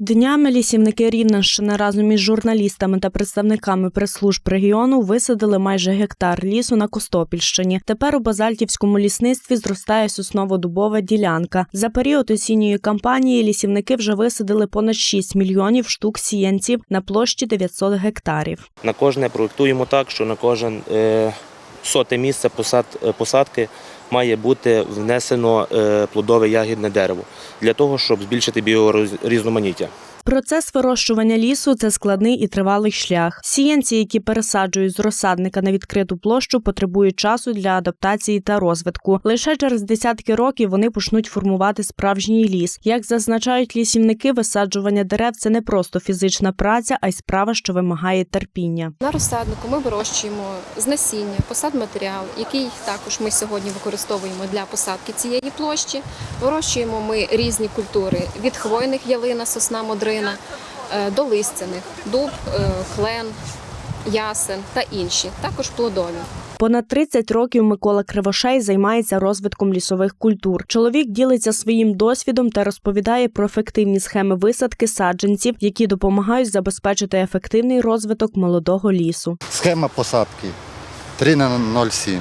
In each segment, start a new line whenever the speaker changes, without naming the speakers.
Днями лісівники Рівненщини разом із журналістами та представниками прес-служб регіону висадили майже гектар лісу на Костопільщині. Тепер у базальтівському лісництві зростає сосново-дубова ділянка. За період осінньої кампанії лісівники вже висадили понад 6 мільйонів штук сіянців на площі 900 гектарів.
На кожне проєктуємо так, що на кожен е, соте місце е, посадки має бути внесено е, плодове ягідне дерево для того, щоб збільшити біорізноманіття.
Процес вирощування лісу це складний і тривалий шлях. Сіянці, які пересаджують з розсадника на відкриту площу, потребують часу для адаптації та розвитку. Лише через десятки років вони почнуть формувати справжній ліс. Як зазначають лісівники, висаджування дерев це не просто фізична праця, а й справа, що вимагає терпіння.
На розсаднику ми вирощуємо з насіння, посадматеріал, який також ми сьогодні використовуємо для посадки цієї площі. Вирощуємо ми різні культури від хвойних ялина, сосна, модрина е, до листяних, дуб, е, клен, ясен та інші, також плодові.
Понад 30 років Микола Кривошей займається розвитком лісових культур. Чоловік ділиться своїм досвідом та розповідає про ефективні схеми висадки саджанців, які допомагають забезпечити ефективний розвиток молодого лісу.
Схема посадки 3 на 0,7.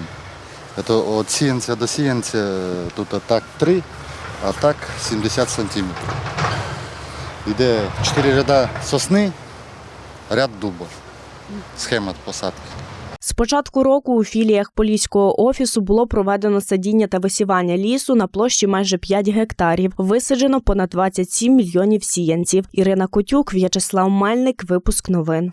Це від сіянця до сіянця тут так 3, а так 70 сантиметрів. Йде 4 ряда сосни, ряд дуба. Схема посадки.
З початку року у філіях Поліського офісу було проведено садіння та висівання лісу на площі майже 5 гектарів. Висаджено понад 27 мільйонів сіянців. Ірина Котюк, В'ячеслав Мельник. Випуск новин.